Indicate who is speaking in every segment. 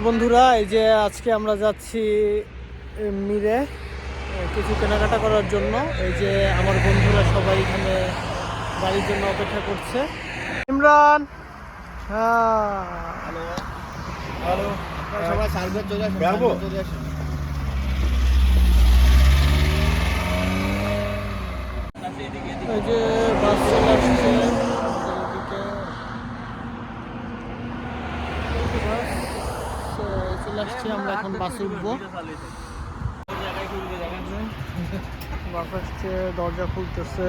Speaker 1: বন্ধুরা এই যে আজকে আমরা যাচ্ছি মিরে কিছু কেনাকাটা করার জন্য। এই যে আমার বন্ধুরা সবাই এখানে বাড়ির জন্য অপেক্ষা করছে। ইমরান! হ্যাঁ।
Speaker 2: আসুন
Speaker 1: এই যে বাস চলে আসছে এইদিকে। বাস, এ, আসছে আমরা এখন বাসে উঠবো। দরজা খুলতেছে।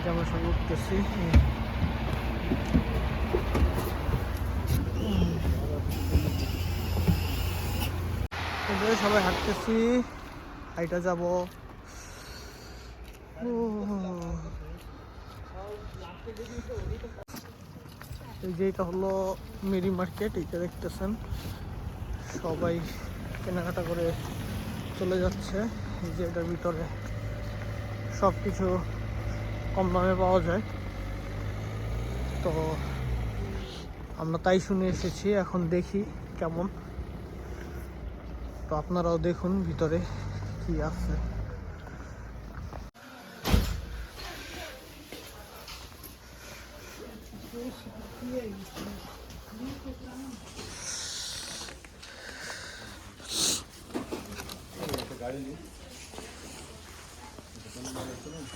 Speaker 1: যে আমরা সব উঠতেছি। সবাই হাঁটতেছি, হাইটা যাব। এই যে এটা হলো মেরি মার্কেট, এইটা দেখতেছেন। সবাই কেনাকাটা করে চলে যাচ্ছে। এই যে এটার ভিতরে সব কিছু কম দামে পাওয়া যায়। তো আমরা তাই শুনে এসেছি, এখন দেখি কেমন। তো আপনারাও দেখুন ভিতরে কি আছে।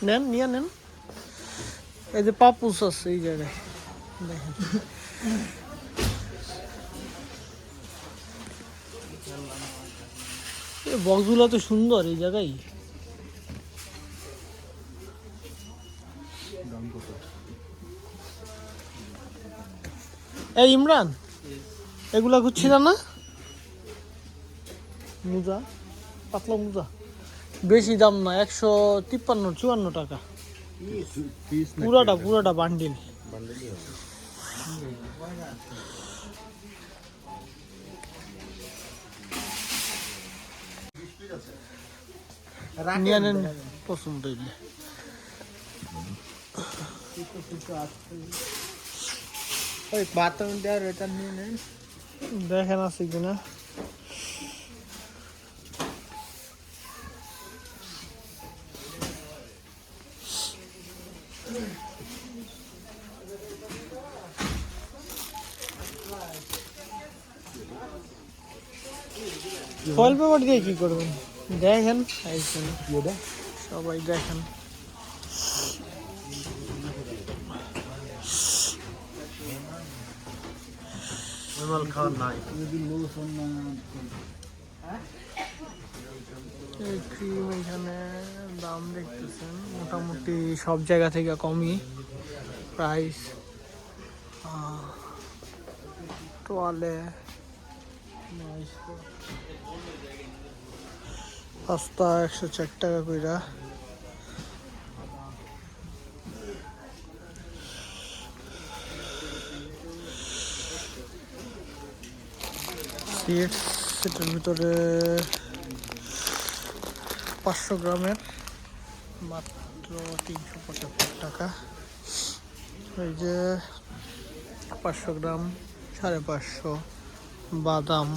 Speaker 1: নেন নিয়ে নেন। এই যে পাপুস আছে এই জায়গায়। বক্সগুলো তো সুন্দর এই জায়গায়। এই ইমরান এগুলা ঘুরছি না? মুজা পাতলা মুজা। বেশি দাম না একশো তিপ্পান্ন চুয়ান্ন টাকা। পুরাটা পুরাটা বান্ডিল। নিয়ে নেন পছন্দ
Speaker 2: ওই বাথরুম দেওয়ার এটা নিয়ে নেন
Speaker 1: দেখেন আছে কিনা ফয়েল পেপার দিয়ে কি করবেন দেখেন এইখানে সবাই দেখেন
Speaker 3: মাল খাওয়ার নাই।
Speaker 1: এই ক্রিম এখানে দাম দেখতেছেন? মোটামুটি সব জায়গা থেকে কমই প্রাইস টোয়ালে পাস্তা একশো চার টাকা কইরা সিডস সেটার ভিতরে পাঁচশো গ্রামের মাত্র তিনশো পঁচাত্তর টাকা। এই যে পাঁচশো গ্রাম, সাড়ে পাঁচশো বাদাম।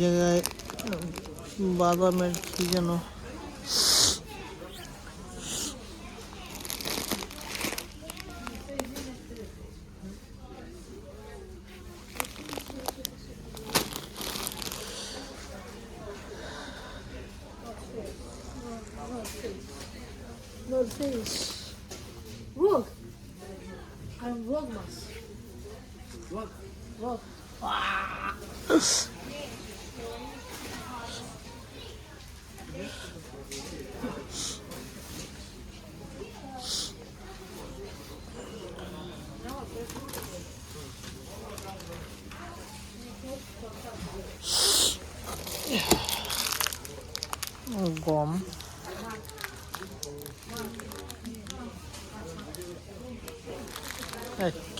Speaker 1: জায়গায় বাদামের কি যেন
Speaker 4: your face. Rock. I'm rock, mas.
Speaker 1: Rock. Ah.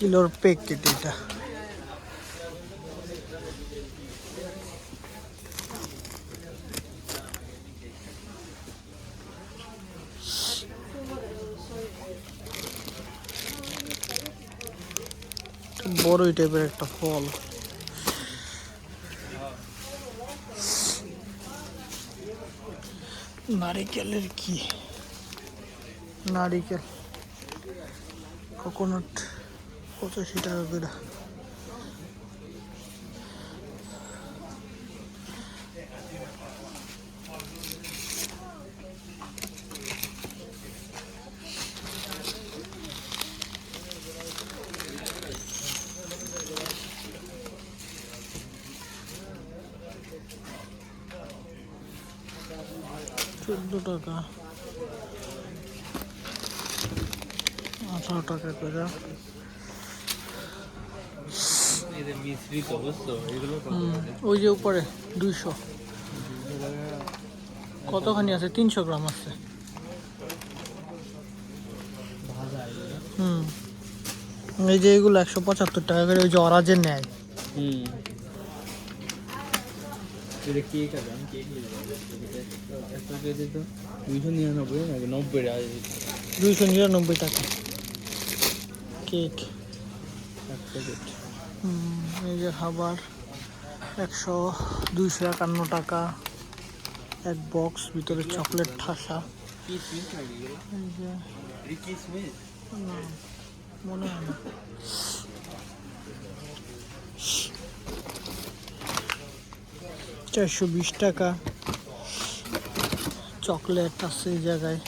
Speaker 1: কিলোর প্যাকেট এটা। বড়ই টাইপের একটা ফল। নারিকেলের কি? নারিকেল কোকোনাট পঁচাশি টাকা করে চোদ্দ টাকা আঠারো টাকা করে
Speaker 2: এদের মিশ্রিত বুঝছ এগুলো
Speaker 1: হুম, ওই যে উপরে দুইশো। কতখানি আছে? তিনশো গ্রাম আছে। হুম। এই যে এগুলো একশো পঁচাত্তর টাকা করে ওই যে ওরা যে নেয়।
Speaker 2: হুম। কেক আছে আমি কেক একটা দুইশো নিরানব্বই নব্বই টাকা
Speaker 1: দুইশো নিরানব্বই টাকা। কেক।
Speaker 2: এক প্যাকেট
Speaker 1: হুম, এই যে খাবার, একশো দুইশো একান্ন টাকা, এক বক্স, ভিতরে চকলেট ঠাসা। মনে হয় না। চারশো বিশ টাকা। চকলেট আছে এই জায়গায়।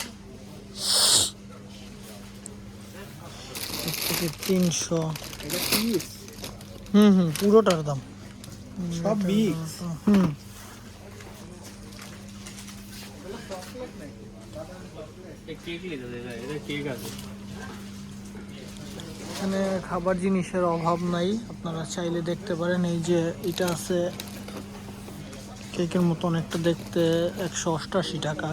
Speaker 1: তিনশো। হুম হুম। পুরোটার দাম।
Speaker 2: সব মিক্স
Speaker 1: হুম।
Speaker 2: কেক নিতে দেবে এটা কেক আছে।
Speaker 1: এখানে খাবার জিনিসের অভাব নাই আপনারা চাইলে দেখতে পারেন এই যে এটা আছে কেকের মতন একটা দেখতে একশো অষ্টাশি টাকা।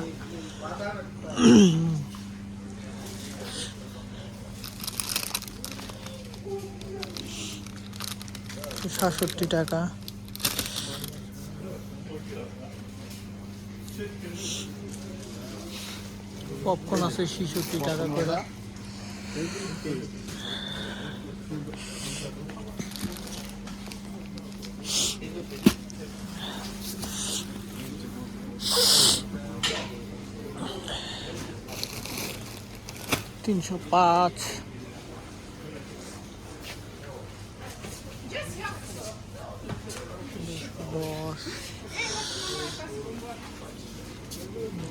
Speaker 1: সাতষট্টি টাকা। পপকর্ন আছে ছেষট্টি টাকা করে। তিনশো পাঁচ।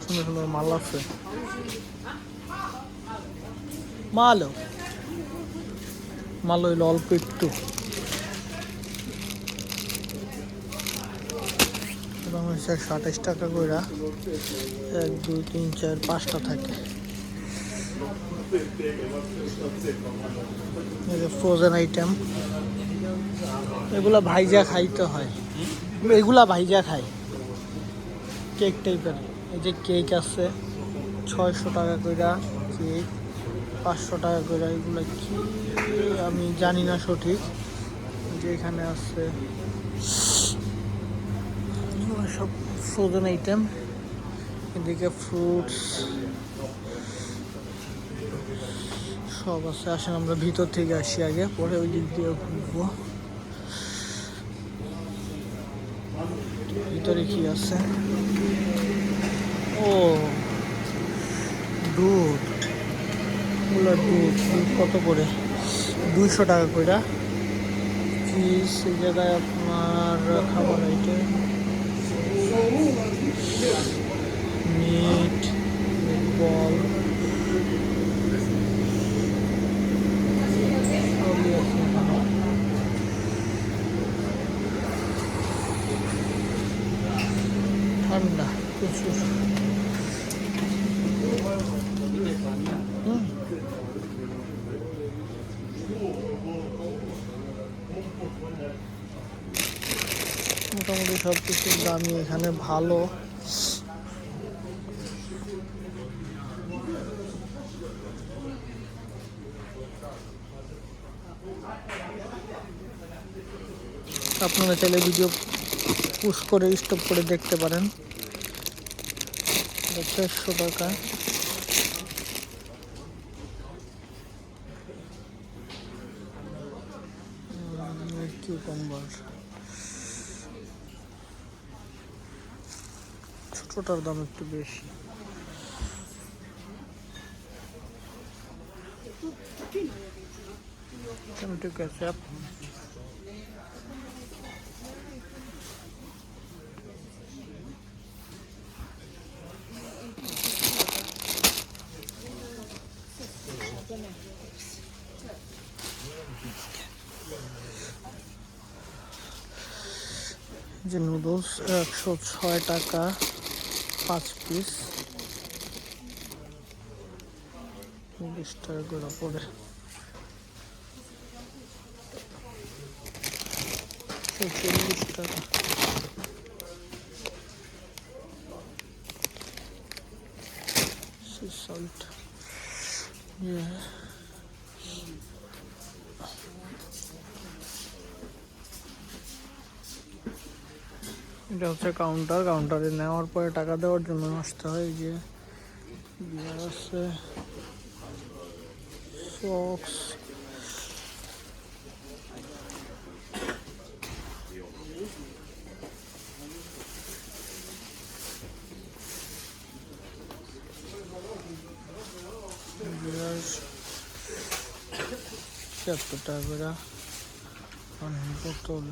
Speaker 1: সুন্দর সুন্দর মাল আছে? মালও। মাল হইল অল্প একটু। একশো আঠাশ টাকা কইরা এক, দুই, তিন, চার, পাঁচটা থাকে। ফ্রোজেন আইটেম এগুলা ভাইজা খাইতে হয়। এগুলা ভাইজা খাই কেক টাইপের এই যে কেক আছে, ছয়শো টাকা কইরা কেক পাঁচশো টাকা করে এগুলো কি আমি জানি না সঠিক। যে এখানে আছে সব ফ্রোজেন আইটেম এদিকে ফ্রুটস সব আছে। আসেন আমরা ভিতর থেকে আসি আগে, পরে ওই দিক দিয়ে ঘুরবো। ভিতরে কি আছে? ও। দুধ। এগুলো দুধ কত করে? দুইশো টাকা করে চিজ এই জায়গায় আপনার খাবার আইটেম মিট বল। ঠান্ডা প্রচুর। মোটামুটি সব কিছুর দামই এখানে ভালো। আপনারা চাইলে ভিডিও পুশ করে স্টপ করে দেখতে পারেন। চারশো টাকা। ছোটটার দাম একটু বেশি। টমেটো কেচাপ যে নুডলস একশো ছয় টাকা। পাঁচ পিস বিশ টাকা করে পড়ে চল্লিশ টাকা Sea salt. Yeah. এটা হচ্ছে কাউন্টার কাউন্টারে নেওয়ার পরে টাকা দেওয়ার জন্য আসতে হয় যে। আছে সক্স ছিয়াত্তর টাকা করে বোতল।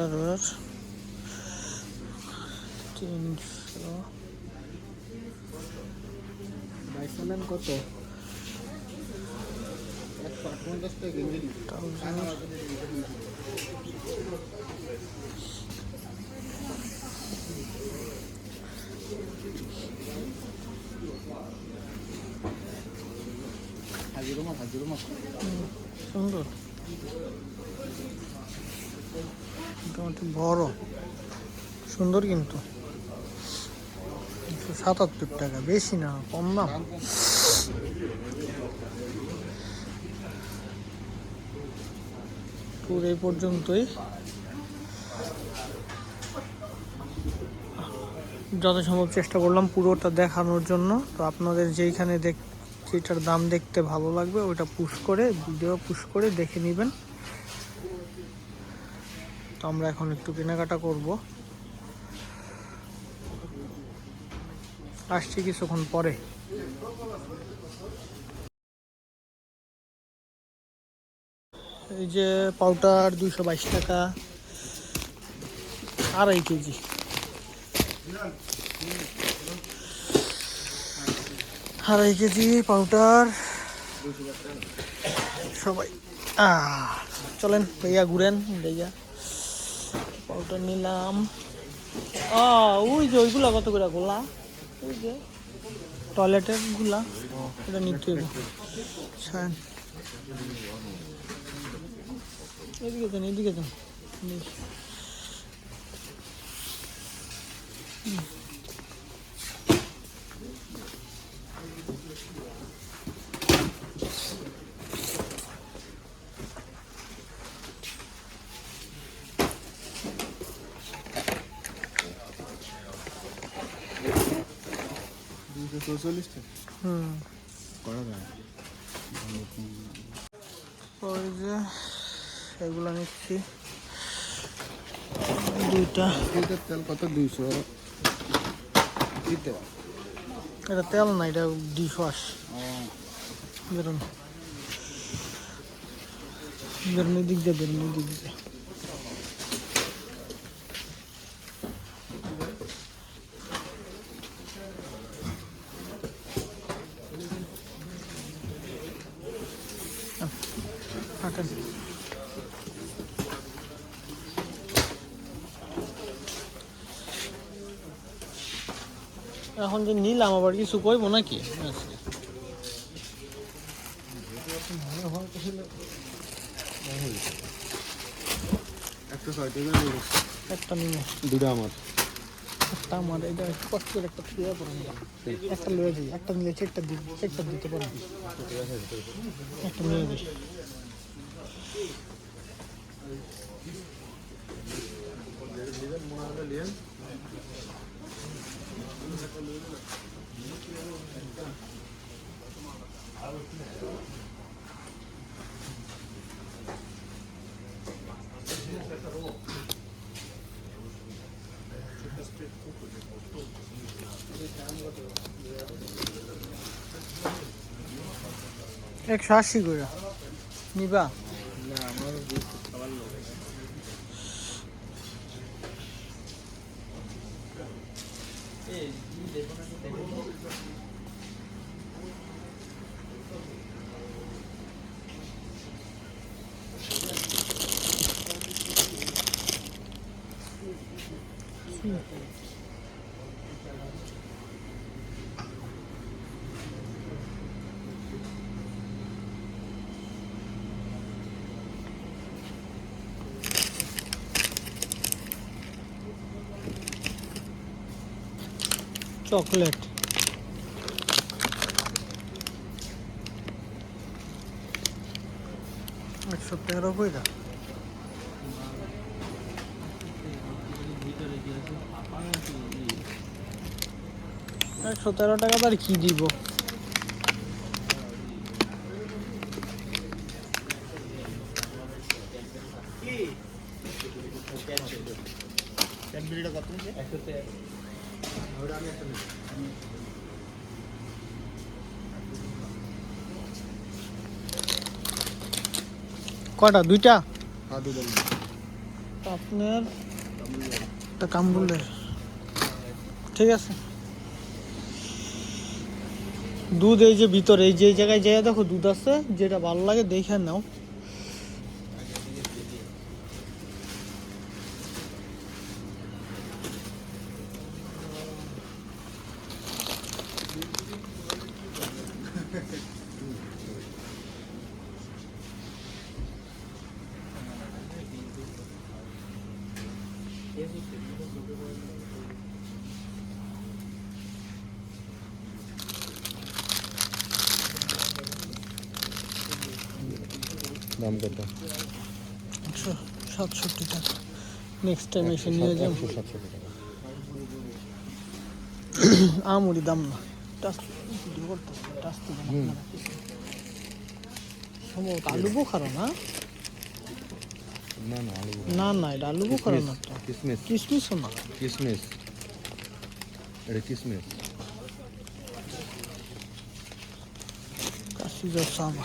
Speaker 1: আন্ডারওয়্যার তিনশো।
Speaker 3: বাইসালেন কত? হাজিরো মাছ হাজিরো মাছ
Speaker 1: সুন্দর। মোটামুটি বড়। সুন্দর কিন্তু। সাতাত্তর টাকা, বেশি না, কম দাম। ট্যুর এই পর্যন্তই। যথাসম্ভব চেষ্টা করলাম পুরোটা দেখানোর জন্য। তো আপনাদের যেইখানে দেখ যেটার দাম দেখতে ভালো লাগবে ওটা পুশ করে ভিডিও পুশ করে দেখে নেবেন। তো আমরা এখন একটু কেনাকাটা করব। আসছি কিছুক্ষণ পরে। এই যে পাউডার দুইশো বাইশ টাকা, আড়াই কেজি। আড়াই কেজি পাউডার। সবাই চলেন, ভাইয়া ঘুরেন, ভাইয়া। পাউডার নিলাম ও ওই যে ওইগুলা কত করে গোলা ওই যে টয়লেটেরগুলা এটা নিতে হবে এদিকে যান এদিকে যান। হুম।
Speaker 3: দুশো চৌচল্লিশ
Speaker 1: হুম।
Speaker 3: করা যায়।
Speaker 1: ওই যে এগুলো নিচ্ছি। দুইটা।
Speaker 3: তেল কত? দুইশো। দিতে
Speaker 1: এটা তেল না এটা বেরোন। বেরোন দিক দিয়ে বেরোন দিক দিয়ে। আসেন এখন যে নিলাম, আবার কিছু কইব নাকি।
Speaker 3: একটা
Speaker 1: একটা নিয়ে
Speaker 3: আমার
Speaker 1: একটা আমার এটা একটা একটা যাই, একটা চেকটা দিতে পারবি। একটা নিয়ে একশো আশি করে নিবা চকলেট। একশো তেরো কইরা। একশো তেরো টাকা তার কি দিব?
Speaker 3: কত
Speaker 2: একশো তেরো
Speaker 1: কটা দুইটা?
Speaker 3: হ্যাঁ
Speaker 1: আপনার একটা কামরুলের ঠিক আছে। দুধ এই যে ভিতরে এই যে জায়গায় যেয়ে দেখো দুধ আছে যেটা ভালো লাগে দেখে নাও।
Speaker 3: দাম কত
Speaker 1: একশো সাতষট্টি টাকা। নেক্সট টাইম এসে নিয়ে যাব।
Speaker 3: সাতষট্টি টাকা।
Speaker 1: আমুরি দাম না। না সম্ভবত আলু বোখারো না?
Speaker 3: না না আলু
Speaker 1: না না এটা আলু বোখারো না
Speaker 3: কিসমিস।
Speaker 1: কিসমিসও না।
Speaker 3: কিসমিস। এটা কিসমিস।
Speaker 1: কাশি যাও সাবা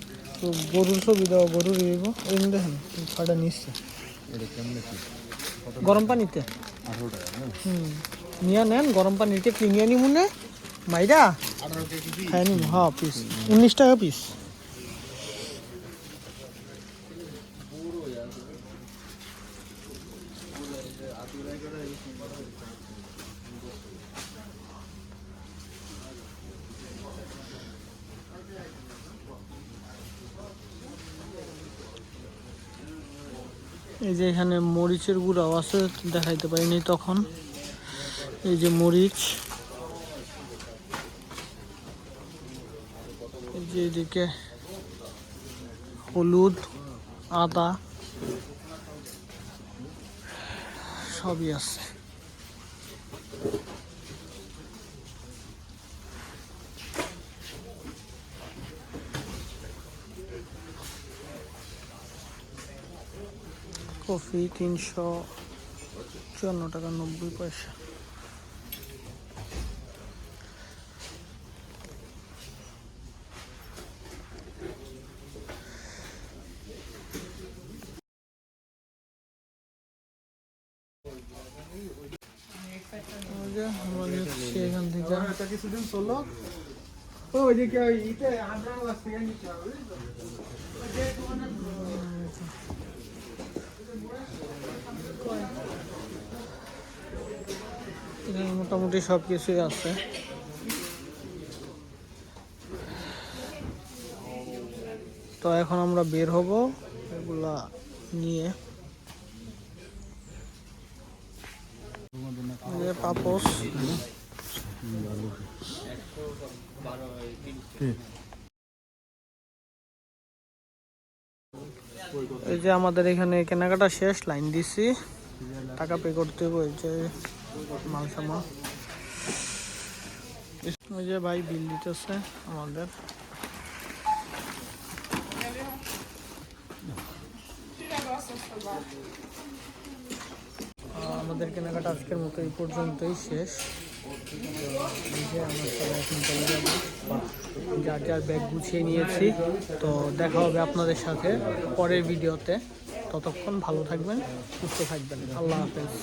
Speaker 3: তো
Speaker 1: গরুর ছবি দেওয়া গরুর দিব এমনি দেখেন ছয়টা নিচ্ছে। গরম পানিতে। হুম। নিয়ে নেন গরম পানিতে কিনিয়ে নিমু নে। মাইরা। হ্যাঁ নিমু। হ্যাঁ পিস উনিশ টাকা পিস যে এখানে মরিচের গুঁড়াও আছে, দেখাইতে পারিনি তখন। এই যে মরিচ। যে এদিকে হলুদ, আদা, সবই আছে। কফি তিনশো চুয়ান্ন টাকা নব্বই পয়সা এখান থেকে
Speaker 2: কিছুদিন চলো ওই যে কেউ ইতে আমরা থেকে নিতে হবে
Speaker 1: মোটামুটি সব কিছুই আছে। তো এখন আমরা বের হব এগুলা নিয়ে। পাপোস এই যে আমাদের এখানে কেনাকাটা শেষ, লাইন দিছি। টাকা পে করতে হবে ওই যে মাল সামাল ওই যে ভাই বিল দিতেছে আমাদের। আমাদের কেনাকাটা আজকের মতো এই পর্যন্তই শেষ। যার যার ব্যাগ গুছিয়ে নিয়েছি। তো দেখা হবে আপনাদের সাথে পরের ভিডিওতে। ততক্ষণ ভালো থাকবেন, সুস্থ থাকবেন। আল্লাহ হাফেজ।